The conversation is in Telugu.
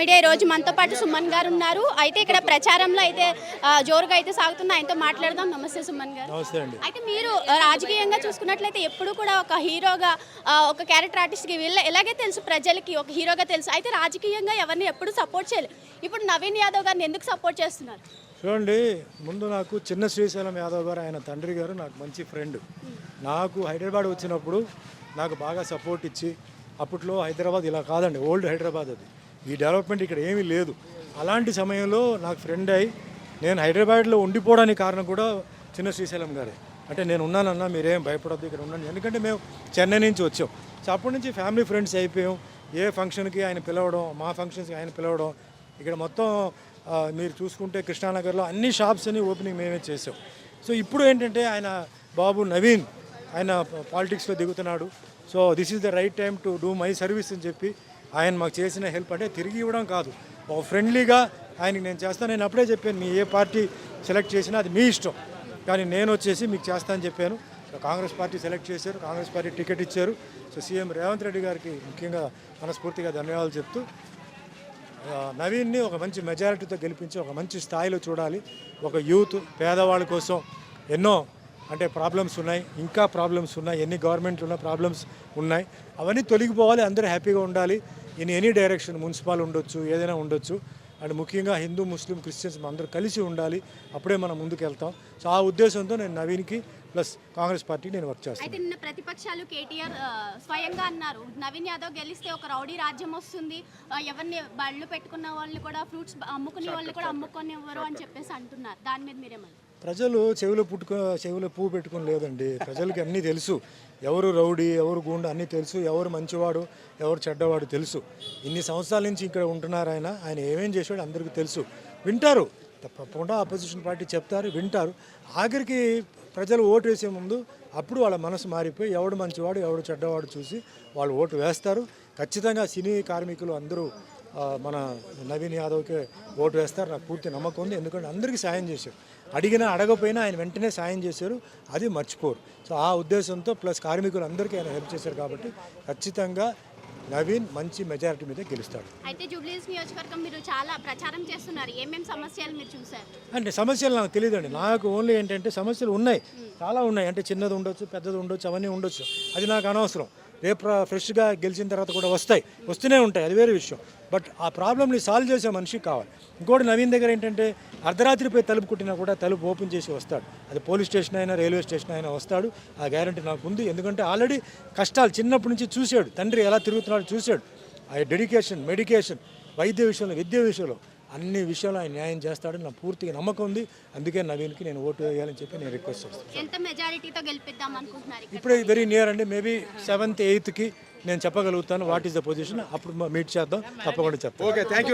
మీడియా ఈ రోజు మనతో పాటు సుమన్ గారు ఉన్నారు. అయితే ఇక్కడ ప్రచారంలో అయితే జోరుగా అయితే సాగుతుంది ఆయనతో మాట్లాడదాం. నమస్తే సుమన్ గారు. నమస్తే అండి. అయితే మీరు రాజకీయంగా చూసుకున్నట్లయితే ఎప్పుడు కూడా ఒక హీరోగా ఒక క్యారెక్టర్ ఆర్టిస్ట్కి వీళ్ళ ఎలాగే తెలుసు ప్రజలకి ఒక హీరోగా తెలుసు. అయితే రాజకీయంగా ఎవరిని ఎప్పుడు సపోర్ట్ చేయలేదు ఇప్పుడు నవీన్ యాదవ్ గారిని ఎందుకు సపోర్ట్ చేస్తున్నారు? చూడండి ముందు నాకు చిన్న శ్రీశైలం యాదవ్ గారు ఆయన తండ్రి గారు నాకు మంచి ఫ్రెండ్. నాకు హైదరాబాద్ వచ్చినప్పుడు నాకు బాగా సపోర్ట్ ఇచ్చి అప్పట్లో హైదరాబాద్ ఇలా కాదండి ఓల్డ్ హైదరాబాద్ అది. ఈ డెవలప్మెంట్ ఇక్కడ ఏమీ లేదు. అలాంటి సమయంలో నాకు ఫ్రెండ్ అయి నేను హైదరాబాద్లో ఉండిపోవడానికి కారణం కూడా చిన్న శ్రీశైలం గారే. అంటే నేను ఉన్నానన్నా మీరేం భయపడద్దు ఇక్కడ ఉన్నాను ఎందుకంటే మేము చెన్నై నుంచి వచ్చాం. సో అప్పటి నుంచి ఫ్యామిలీ ఫ్రెండ్స్ అయిపోయాం. ఏ ఫంక్షన్కి ఆయన పిలవడం మా ఫంక్షన్స్కి ఆయన పిలవడం ఇక్కడ మొత్తం మీరు చూసుకుంటే కృష్ణానగర్లో అన్ని షాప్స్ అని ఓపెనింగ్ మేమే చేసాం. సో ఇప్పుడు ఏంటంటే ఆయన బాబు నవీన్ ఆయన పాలిటిక్స్లో దిగుతున్నాడు. So this is the right time to do my service అని చెప్పి ఆయన మాకు చేసిన హెల్ప్ అంటే తిరిగి ఇవ్వడం కాదు. ఒక ఫ్రెండ్లీగా ఆయనకి నేను చేస్తాను నేను అప్పుడే చెప్పాను మీ ఏ పార్టీ సెలెక్ట్ చేసినా అది మీ ఇష్టం. కానీ నేను వచ్చేసి మీకు చేస్తానని చెప్పాను. సో కాంగ్రెస్ పార్టీ సెలెక్ట్ చేశారు కాంగ్రెస్ పార్టీ టికెట్ ఇచ్చారు. సో సీఎం రేవంత్ రెడ్డి గారికి ముఖ్యంగా మనస్ఫూర్తిగా ధన్యవాదాలు చెప్తూ నవీన్ని ఒక మంచి మెజారిటీతో గెలిపించి ఒక మంచి స్థాయిలో చూడాలి. ఒక యూత్ పేదవాళ్ళ కోసం ఎన్నో అంటే ప్రాబ్లమ్స్ ఉన్నాయి ఇంకా ప్రాబ్లమ్స్ ఉన్నాయి ఎన్ని గవర్నమెంట్లు ఉన్న ప్రాబ్లమ్స్ ఉన్నాయి అవన్నీ తొలగిపోవాలి అందరూ హ్యాపీగా ఉండాలి. ఇన్ ఎనీ డైరెక్షన్ మున్సిపల్ ఉండొచ్చు ఏదైనా ఉండొచ్చు. అండ్ ముఖ్యంగా హిందూ ముస్లిం క్రిస్టియన్స్ అందరూ కలిసి ఉండాలి అప్పుడే మనం ముందుకు వెళ్తాం సో ఆ ఉద్దేశంతో నేను నవీన్కి ప్లస్ కాంగ్రెస్ పార్టీకి నేను వర్క్ చేస్తాను. అయితే నిన్న ప్రతిపక్షాలు కేటీఆర్ స్వయంగా అన్నారు నవీన్ యాదవ్ గెలిస్తే ఒక రౌడీ రాజ్యం వస్తుంది ఎవరిని బళ్ళు పెట్టుకున్న వాళ్ళని కూడా ఫ్రూట్స్ అమ్ముకునే వాళ్ళని కూడా అమ్ముకొనివ్వరు అని చెప్పేసి అంటున్నారు. దాని మీద మీరేమన్నారు ప్రజలు చెవిలో పుట్టుకో చెవిలో పువ్వు పెట్టుకొని లేదండి. ప్రజలకి అన్నీ తెలుసు. ఎవరు రౌడీ ఎవరు గుండా అన్నీ తెలుసు. ఎవరు మంచివాడు ఎవరు చెడ్డవాడు తెలుసు. ఇన్ని సంవత్సరాల నుంచి ఇక్కడ ఉంటున్నారు ఆయన. ఆయన ఏమేం చేశాడో అందరికీ తెలుసు. వింటారు. తప్పకుండా ఆపోజిషన్ పార్టీ చెప్తారు వింటారు. ఆఖరికి ప్రజలు ఓటు వేసే ముందు అప్పుడు వాళ్ళ మనసు మారిపోయి ఎవడు మంచివాడు ఎవడు చెడ్డవాడు చూసి వాళ్ళు ఓటు వేస్తారు. ఖచ్చితంగా సినీ కార్మికులు అందరూ మన నవీన్ యాదవ్కి ఓటు వేస్తారు. నాకు పూర్తి నమ్మకం ఉంది. ఎందుకంటే అందరికీ సాయం చేశారు. అడిగినా అడగపోయినా ఆయన వెంటనే సాయం చేశారు. అది మర్చిపోరు. సో ఆ ఉద్దేశంతో ప్లస్ కార్మికులు అందరికీ ఆయన హెల్ప్ చేశారు కాబట్టి ఖచ్చితంగా నవీన్ మంచి మెజారిటీ మీద గెలుస్తాడు. అయితే జూబ్లీస్ నియోజకవర్గం మీరు చాలా ప్రచారం చేస్తున్నారు. ఏమేమి సమస్యలు మీరు చూసారు అంటే సమస్యలు నాకు తెలియదండి. నాకు ఓన్లీ ఏంటంటే సమస్యలు ఉన్నాయి. చాలా ఉన్నాయి. అంటే చిన్నది ఉండొచ్చు పెద్దది ఉండొచ్చు అవన్నీ ఉండొచ్చు. అది నాకు అనవసరం. రేపు ఫ్రెష్గా గెలిచిన తర్వాత కూడా వస్తాయి. వస్తూనే ఉంటాయి. అది వేరే విషయం. బట్ ఆ ప్రాబ్లమ్ని సాల్వ్ చేసే మనిషి కావాలి. ఇంకోటి నవీన్ దగ్గర ఏంటంటే అర్ధరాత్రి పోయి తలుపు కుట్టినా కూడా తలుపు ఓపెన్ చేసి వస్తాడు. అది పోలీస్ స్టేషన్ అయినా రైల్వే స్టేషన్ అయినా వస్తాడు. ఆ గ్యారంటీ నాకు ఉంది. ఎందుకంటే ఆల్రెడీ కష్టాలు చిన్నప్పటి నుంచి చూశాడు. తండ్రి ఎలా తిరుగుతున్నాడో చూశాడు. ఆ డెడికేషన్ మెడికేషన్ వైద్య విషయంలో విద్య విషయంలో అన్ని విషయాలు ఆయన న్యాయం చేస్తాడని నా పూర్తిగా నమ్మకం ఉంది. అందుకే నవీన్కి నేను ఓటు వేయాలని చెప్పి నేను రిక్వెస్ట్ చేస్తాను ఎంత మెజారిటీతో గెలిపిద్దాం అనుకుంటున్నారు ఇక్కడ? ఇప్పుడే వెరీ నియర్ అండి. మేబీ సెవెంత్ ఎయిత్కి నేను చెప్పగలుగుతాను. వాట్ ఈస్ ద పొజిషన్ అప్పుడు మీట్ చేద్దాం. తప్పకుండా చెప్తాను.